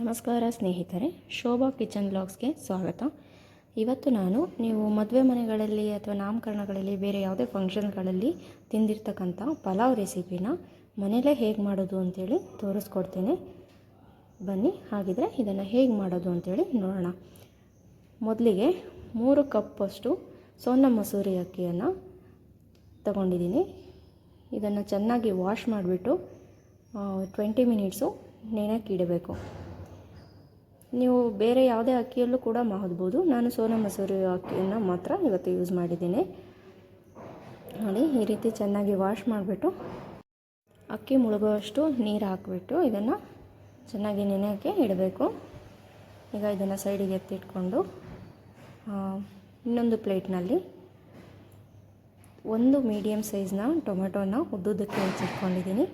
ನಮಸ್ಕಾರ ಸ್ನೇಹಿತರೆ, ಶೋಭಾ ಕಿಚನ್ ಬ್ಲಾಗ್ಸ್ಗೆ ಸ್ವಾಗತ. ಇವತ್ತು ನಾನು ನೀವು ಮದುವೆ ಮನೆಗಳಲ್ಲಿ ಅಥವಾ ನಾಮಕರಣಗಳಲ್ಲಿ ಬೇರೆ ಯಾವುದೇ ಫಂಕ್ಷನ್ಗಳಲ್ಲಿ ತಿಂದಿರ್ತಕ್ಕಂಥ ಪಲಾವ್ ರೆಸಿಪಿನ ಮನೇಲೇ ಹೇಗೆ ಮಾಡೋದು ಅಂತೇಳಿ ತೋರಿಸ್ಕೊಡ್ತೇನೆ. ಬನ್ನಿ, ಹಾಗಿದ್ರೆ ಇದನ್ನು ಹೇಗೆ ಮಾಡೋದು ಅಂತೇಳಿ ನೋಡೋಣ. ಮೊದಲಿಗೆ ಮೂರು ಕಪ್ಪಷ್ಟು ಸೋನಾ ಮಸೂರಿ ಅಕ್ಕಿಯನ್ನು ತಗೊಂಡಿದ್ದೀನಿ. ಇದನ್ನು ಚೆನ್ನಾಗಿ ವಾಶ್ ಮಾಡಿಬಿಟ್ಟು ಟ್ವೆಂಟಿ ಮಿನಿಟ್ಸು ನೆನೆಯೋಕೆ ನೀವು ಬೇರೆ ಯಾವುದೇ ಅಕ್ಕಿಯಲ್ಲೂ ಕೂಡ ಮಾಡ್ಬೋದು ನಾನು ಸೋನಾ ಮಸೂರಿ ಅಕ್ಕಿಯನ್ನು ಮಾತ್ರ ಇವತ್ತು ಯೂಸ್ ಮಾಡಿದ್ದೀನಿ. ನೋಡಿ, ಈ ರೀತಿ ಚೆನ್ನಾಗಿ ವಾಶ್ ಮಾಡಿಬಿಟ್ಟು ಅಕ್ಕಿ ಮುಳುಗುವಷ್ಟು ನೀರು ಹಾಕಿಬಿಟ್ಟು ಇದನ್ನು ಚೆನ್ನಾಗಿ ನೆನೆಯೋಕ್ಕೆ ಇಡಬೇಕು. ಈಗ ಇದನ್ನು ಸೈಡಿಗೆ ಎತ್ತಿಟ್ಕೊಂಡು ಇನ್ನೊಂದು ಪ್ಲೇಟ್ನಲ್ಲಿ ಒಂದು ಮೀಡಿಯಮ್ ಸೈಜ್ನ ಟೊಮೆಟೊನ ಉದ್ದುದಕ್ಕೆ ಹೆಚ್ಚಿಟ್ಕೊಂಡಿದ್ದೀನಿ.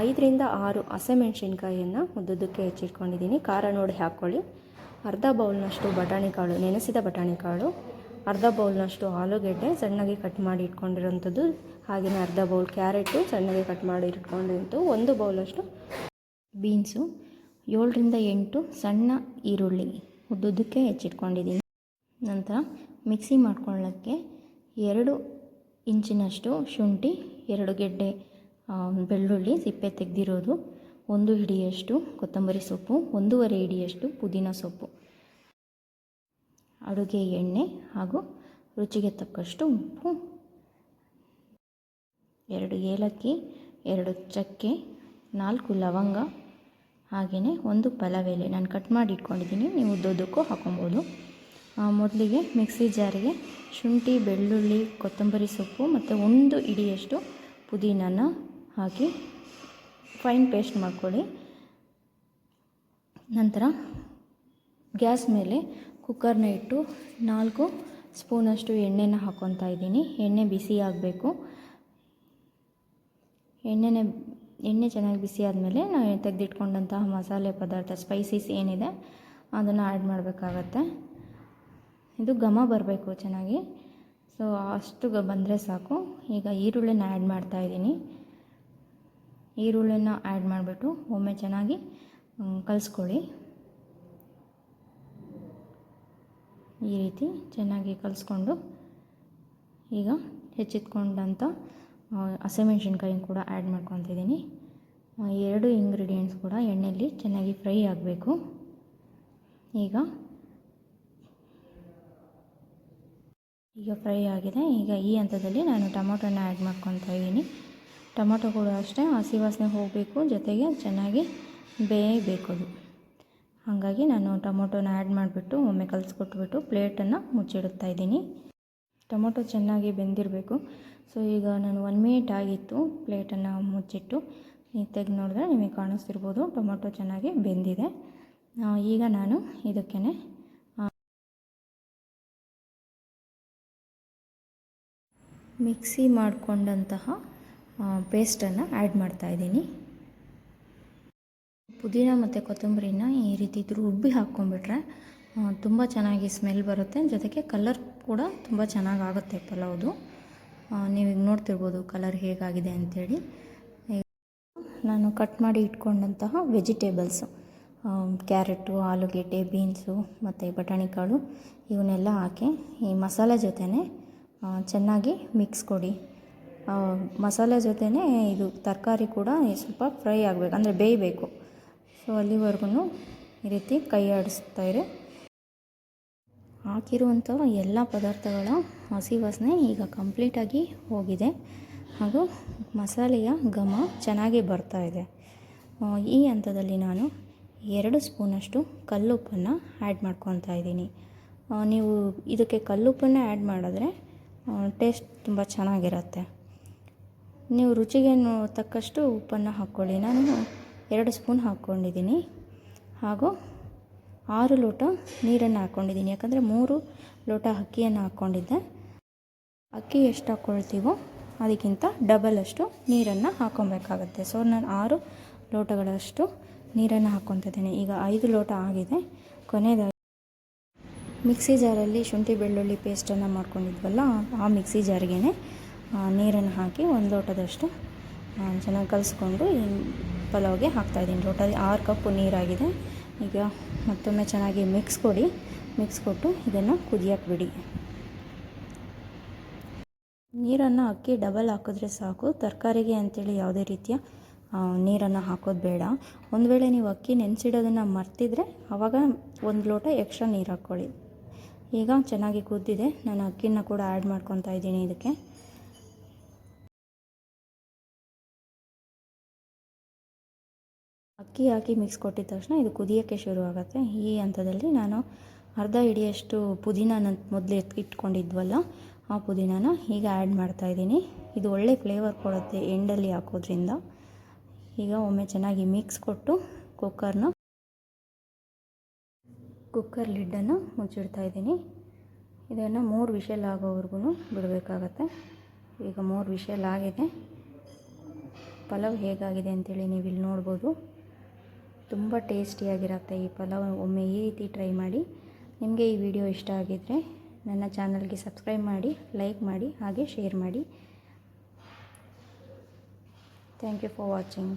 ಐದರಿಂದ ಆರು ಹಸಿಮೆಣ್ಸಿನ್ಕಾಯಿಯನ್ನು ಉದ್ದುದ್ದಕ್ಕೆ ಹೆಚ್ಚಿಟ್ಕೊಂಡಿದ್ದೀನಿ. ಖಾರ ನೋಡಿ ಹಾಕ್ಕೊಳ್ಳಿ. ಅರ್ಧ ಬೌಲ್ನಷ್ಟು ಬಟಾಣಿ ಕಾಳು, ನೆನೆಸಿದ ಬಟಾಣಿ ಕಾಳು, ಅರ್ಧ ಬೌಲ್ನಷ್ಟು ಆಲೂಗೆಡ್ಡೆ ಸಣ್ಣಗೆ ಕಟ್ ಮಾಡಿ ಇಟ್ಕೊಂಡಿರೋಂಥದ್ದು ಹಾಗೆಯೇ ಅರ್ಧ ಬೌಲ್ ಕ್ಯಾರೆಟು ಸಣ್ಣಗೆ ಕಟ್ ಮಾಡಿ ಇಟ್ಕೊಂಡಿರೋದು ಒಂದು ಬೌಲಷ್ಟು ಬೀನ್ಸು, ಏಳರಿಂದ ಎಂಟು ಸಣ್ಣ ಈರುಳ್ಳಿ ಉದ್ದುದ್ದಕ್ಕೆ ಹೆಚ್ಚಿಟ್ಕೊಂಡಿದ್ದೀನಿ. ನಂತರ ಮಿಕ್ಸಿ ಮಾಡ್ಕೊಳ್ಳೋಕ್ಕೆ ಎರಡು ಇಂಚಿನಷ್ಟು ಶುಂಠಿ, ಎರಡು ಗೆಡ್ಡೆ ಬೆಳ್ಳುಳ್ಳಿ ಸಿಪ್ಪೆ ತೆಗೆದಿರೋದು, ಒಂದು ಹಿಡಿಯಷ್ಟು ಕೊತ್ತಂಬರಿ ಸೊಪ್ಪು, ಒಂದೂವರೆ ಹಿಡಿಯಷ್ಟು ಪುದೀನ ಸೊಪ್ಪು, ಅಡುಗೆ ಎಣ್ಣೆ ಹಾಗೂ ರುಚಿಗೆ ತಕ್ಕಷ್ಟು ಉಪ್ಪು, ಎರಡು ಏಲಕ್ಕಿ, ಎರಡು ಚಕ್ಕೆ, ನಾಲ್ಕು ಲವಂಗ, ಹಾಗೆಯೇ ಒಂದು ಪಲವೆಲೆ. ನಾನು ಕಟ್ ಮಾಡಿ ಇಟ್ಕೊಂಡಿದ್ದೀನಿ, ನೀವು ಉದ್ದೋದಕ್ಕೂ ಹಾಕೊಬೋದು. ಮೊದಲಿಗೆ ಮಿಕ್ಸಿ ಜಾರಿಗೆ ಶುಂಠಿ, ಬೆಳ್ಳುಳ್ಳಿ, ಕೊತ್ತಂಬರಿ ಸೊಪ್ಪು ಮತ್ತು ಒಂದು ಇಡಿಯಷ್ಟು ಪುದೀನನ ಹಾಕಿ ಫೈನ್ ಪೇಸ್ಟ್ ಮಾಡ್ಕೊಳ್ಳಿ. ನಂತರ ಗ್ಯಾಸ್ ಮೇಲೆ ಕುಕ್ಕರ್ನ ಇಟ್ಟು ನಾಲ್ಕು ಸ್ಪೂನಷ್ಟು ಎಣ್ಣೆನ ಹಾಕ್ಕೊತಾ ಇದ್ದೀನಿ. ಎಣ್ಣೆ ಬಿಸಿ ಆಗಬೇಕು. ಎಣ್ಣೆನೇ, ಎಣ್ಣೆ ಚೆನ್ನಾಗಿ ಬಿಸಿ ಆದಮೇಲೆ ನಾವು ತೆಗೆದಿಟ್ಕೊಂಡಂತಹ ಮಸಾಲೆ ಪದಾರ್ಥ ಸ್ಪೈಸೀಸ್ ಏನಿದೆ ಅದನ್ನು ಆ್ಯಡ್ ಮಾಡಬೇಕಾಗತ್ತೆ. ಇದು ಘಮ ಬರಬೇಕು ಚೆನ್ನಾಗಿ. ಸೊ ಅಷ್ಟು ಬಂದರೆ ಸಾಕು. ಈಗ ಈರುಳ್ಳಿನ ಆ್ಯಡ್ ಮಾಡ್ತಾಯಿದ್ದೀನಿ ಈರುಳ್ಳಿನ ಆ್ಯಡ್ ಮಾಡಿಬಿಟ್ಟು ಒಮ್ಮೆ ಚೆನ್ನಾಗಿ ಕಲಿಸ್ಕೊಳ್ಳಿ. ಈ ರೀತಿ ಚೆನ್ನಾಗಿ ಕಲಿಸ್ಕೊಂಡು, ಈಗ ಹೆಚ್ಚಿತ್ಕೊಂಡಂಥ ಹಸಿಮೆಣ್ಸಿನ್ಕಾಯಿ ಕೂಡ ಆ್ಯಡ್ ಮಾಡ್ಕೊತಿದ್ದೀನಿ. ಎರಡು ಇಂಗ್ರೀಡಿಯೆಂಟ್ಸ್ ಕೂಡ ಎಣ್ಣೆಯಲ್ಲಿ ಚೆನ್ನಾಗಿ ಫ್ರೈ ಆಗಬೇಕು. ಈಗ ಈಗ ಫ್ರೈ ಆಗಿದೆ. ಈಗ ಈ ಹಂತದಲ್ಲಿ ನಾನು ಟೊಮೊಟೊನ ಆ್ಯಡ್ ಮಾಡ್ಕೊತಾ ಇದ್ದೀನಿ. ಟೊಮೊಟೊ ಕೂಡ ಅಷ್ಟೇ, ಹಸಿ ವಾಸನೆ ಹೋಗಬೇಕು, ಜೊತೆಗೆ ಚೆನ್ನಾಗಿ ಬೇಯಬೇಕು ಅದು ಹಾಗಾಗಿ ನಾನು ಟೊಮೊಟೊನ ಆ್ಯಡ್ ಮಾಡಿಬಿಟ್ಟು ಒಮ್ಮೆ ಕಲಿಸ್ಕೊಟ್ಬಿಟ್ಟು ಪ್ಲೇಟನ್ನು ಮುಚ್ಚಿಡುತ್ತಾ ಇದ್ದೀನಿ. ಟೊಮೊಟೊ ಚೆನ್ನಾಗಿ ಬೆಂದಿರಬೇಕು. ಸೊ ಈಗ ನಾನು ಒನ್ ಮಿನಿಟ್ ಆಗಿತ್ತು ಪ್ಲೇಟನ್ನು ಮುಚ್ಚಿಟ್ಟು. ಈಗ ತೆಗೆದು ನೋಡಿದ್ರೆ ನಿಮಗೆ ಕಾಣಿಸ್ತಿರ್ಬೋದು, ಟೊಮೊಟೊ ಚೆನ್ನಾಗಿ ಬೆಂದಿದೆ. ಈಗ ನಾನು ಇದಕ್ಕೇ ಮಿಕ್ಸಿ ಮಾಡಿಕೊಂಡಂತಹ ಪೇಸ್ಟನ್ನು ಆ್ಯಡ್ ಮಾಡ್ತಾಯಿದ್ದೀನಿ ಪುದೀನ ಮತ್ತು ಕೊತ್ತಂಬರಿನ ಈ ರೀತಿ ರುಬ್ಬಿ ಹಾಕ್ಕೊಂಬಿಟ್ರೆ ತುಂಬ ಚೆನ್ನಾಗಿ ಸ್ಮೆಲ್ ಬರುತ್ತೆ. ಜೊತೆಗೆ ಕಲರ್ ಕೂಡ ತುಂಬ ಚೆನ್ನಾಗಾಗುತ್ತೆ ಪಲಾವ್ದು. ನೀವೀಗ ನೋಡ್ತಿರ್ಬೋದು ಕಲರ್ ಹೇಗಾಗಿದೆ ಅಂಥೇಳಿ ನಾನು ಕಟ್ ಮಾಡಿ ಇಟ್ಕೊಂಡಂತಹ ವೆಜಿಟೇಬಲ್ಸು ಕ್ಯಾರೆಟು, ಆಲೂಗೆಡ್ಡೆ, ಬೀನ್ಸು ಮತ್ತು ಬಟಾಣಿ ಕಾಳು, ಇವನ್ನೆಲ್ಲ ಹಾಕಿ ಈ ಮಸಾಲೆ ಜೊತೆನೇ ಚೆನ್ನಾಗಿ ಮಿಕ್ಸ್ ಕೊಡಿ. ಮಸಾಲೆ ಜೊತೆನೇ ಇದು ತರಕಾರಿ ಕೂಡ ಸ್ವಲ್ಪ ಫ್ರೈ ಆಗಬೇಕು, ಅಂದರೆ ಬೇಯಬೇಕು. ಸೊ ಅಲ್ಲಿವರೆಗೂ ಈ ರೀತಿ ಕೈ ಆಡಿಸ್ತಾ ಇರಿ. ಹಾಕಿರುವಂಥ ಎಲ್ಲ ಪದಾರ್ಥಗಳ ಹಸಿ ವಾಸನೆ ಈಗ ಕಂಪ್ಲೀಟಾಗಿ ಹೋಗಿದೆ. ಹಾಗೂ ಮಸಾಲೆಯ ಘಮ ಚೆನ್ನಾಗಿ ಬರ್ತಾ ಇದೆ. ಈ ಹಂತದಲ್ಲಿ ನಾನು ಎರಡು ಸ್ಪೂನಷ್ಟು ಕಲ್ಲುಪ್ಪನ್ನು ಆ್ಯಡ್ ಮಾಡ್ಕೊತಾ ಇದ್ದೀನಿ. ನೀವು ಇದಕ್ಕೆ ಕಲ್ಲುಪ್ಪನ್ನೇ ಆ್ಯಡ್ ಮಾಡಿದ್ರೆ ಟೇಸ್ಟ್ ತುಂಬ ಚೆನ್ನಾಗಿರುತ್ತೆ. ನೀವು ರುಚಿಗೆ ತಕ್ಕಷ್ಟು ಉಪ್ಪನ್ನು ಹಾಕ್ಕೊಳ್ಳಿ. ನಾನು ಎರಡು ಸ್ಪೂನ್ ಹಾಕ್ಕೊಂಡಿದ್ದೀನಿ. ಹಾಗೂ ಆರು ಲೋಟ ನೀರನ್ನು ಹಾಕ್ಕೊಂಡಿದ್ದೀನಿ. ಯಾಕಂದರೆ ಮೂರು ಲೋಟ ಅಕ್ಕಿಯನ್ನು ಹಾಕ್ಕೊಂಡಿದ್ದೆ. ಅಕ್ಕಿ ಎಷ್ಟು ಹಾಕ್ಕೊಳ್ತೀವೋ ಅದಕ್ಕಿಂತ ಡಬಲಷ್ಟು ನೀರನ್ನು ಹಾಕ್ಕೊಬೇಕಾಗತ್ತೆ. ಸೊ ನಾನು ಆರು ಲೋಟಗಳಷ್ಟು ನೀರನ್ನು ಹಾಕ್ಕೊತಿದ್ದೀನಿ ಈಗ ಐದು ಲೋಟ ಆಗಿದೆ. ಕೊನೆಯದಾಗಿ ಮಿಕ್ಸಿ ಜಾರಲ್ಲಿ ಶುಂಠಿ ಬೆಳ್ಳುಳ್ಳಿ ಪೇಸ್ಟನ್ನು ಮಾಡ್ಕೊಂಡಿದ್ವಲ್ಲ, ಆ ಮಿಕ್ಸಿ ಜಾರಿಗೇ ನೀರನ್ನು ಹಾಕಿ ಒಂದು ಲೋಟದಷ್ಟು ಚೆನ್ನಾಗಿ ಕಲಿಸ್ಕೊಂಡು ಪಲಾವ್ಗೆ ಹಾಕ್ತಾಯಿದ್ದೀನಿ ಟೋಟಲಿ ಆರು ಕಪ್ಪು ನೀರಾಗಿದೆ. ಈಗ ಮತ್ತೊಮ್ಮೆ ಚೆನ್ನಾಗಿ ಮಿಕ್ಸ್ ಕೊಡಿ. ಮಿಕ್ಸ್ ಕೊಟ್ಟು ಇದನ್ನು ಕುದಿಯಕ್ಕೆ ಬಿಡಿ. ನೀರನ್ನು ಅಕ್ಕಿ ಡಬಲ್ ಹಾಕಿದ್ರೆ ಸಾಕು. ತರಕಾರಿಗೆ ಅಂಥೇಳಿ ಯಾವುದೇ ರೀತಿಯ ನೀರನ್ನು ಹಾಕೋದು ಬೇಡ. ಒಂದು ವೇಳೆ ನೀವು ಅಕ್ಕಿ ನೆನೆಸಿಡೋದನ್ನು ಮರ್ತಿದ್ರೆ ಆವಾಗ ಒಂದು ಲೋಟ ಎಕ್ಸ್ಟ್ರಾ ನೀರು ಹಾಕ್ಕೊಳ್ಳಿ. ಈಗ ಚೆನ್ನಾಗಿ ಕುದ್ದಿದೆ. ನಾನು ಅಕ್ಕಿನ ಕೂಡ ಆ್ಯಡ್ ಮಾಡ್ಕೊತಾ ಇದ್ದೀನಿ ಇದಕ್ಕೆ. ಅಕ್ಕಿ ಹಾಕಿ ಮಿಕ್ಸ್ ಕೊಟ್ಟಿದ ತಕ್ಷಣ ಇದು ಕುದಿಯೋಕ್ಕೆ ಶುರು ಆಗುತ್ತೆ. ಈ ಹಂತದಲ್ಲಿ ನಾನು ಅರ್ಧ ಹಿಡಿಯಷ್ಟು ಪುದೀನ ಮೊದಲು ಇಟ್ಕೊಂಡಿದ್ವಲ್ಲ, ಆ ಪುದೀನಾನ ಈಗ ಆ್ಯಡ್ ಮಾಡ್ತಾಯಿದ್ದೀನಿ ಇದು ಒಳ್ಳೆ ಫ್ಲೇವರ್ ಕೊಡುತ್ತೆ ಎಂಡಲ್ಲಿ ಹಾಕೋದ್ರಿಂದ. ಈಗ ಒಮ್ಮೆ ಚೆನ್ನಾಗಿ ಮಿಕ್ಸ್ ಕೊಟ್ಟು ಕುಕ್ಕರ್ನ ಕುಕ್ಕರ್ ಲಿಡ್ಡನ್ನು ಮುಚ್ಚಿಡ್ತಾ ಇದ್ದೀನಿ. ಇದನ್ನು ಮೂರು ವಿಷಲ್ ಆಗೋವರೆಗೂ ಬಿಡಬೇಕಾಗತ್ತೆ. ಈಗ ಮೂರು ವಿಷಲ್ ಆಗಿದೆ. ಪಲಾವ್ ಹೇಗಾಗಿದೆ ಅಂತೇಳಿ ನೀವು ಇಲ್ಲಿ ನೋಡ್ಬೋದು. ತುಂಬ ಟೇಸ್ಟಿಯಾಗಿರುತ್ತೆ ಈ ಪಲಾವ್. ಒಮ್ಮೆ ಈ ರೀತಿ ಟ್ರೈ ಮಾಡಿ ನಿಮಗೆ ಈ ವಿಡಿಯೋ ಇಷ್ಟ ಆಗಿದ್ದರೆ ನನ್ನ ಚಾನಲ್ಗೆ ಸಬ್ಸ್ಕ್ರೈಬ್ ಮಾಡಿ ಲೈಕ್ ಮಾಡಿ, ಹಾಗೆ ಶೇರ್ ಮಾಡಿ. Thank you for watching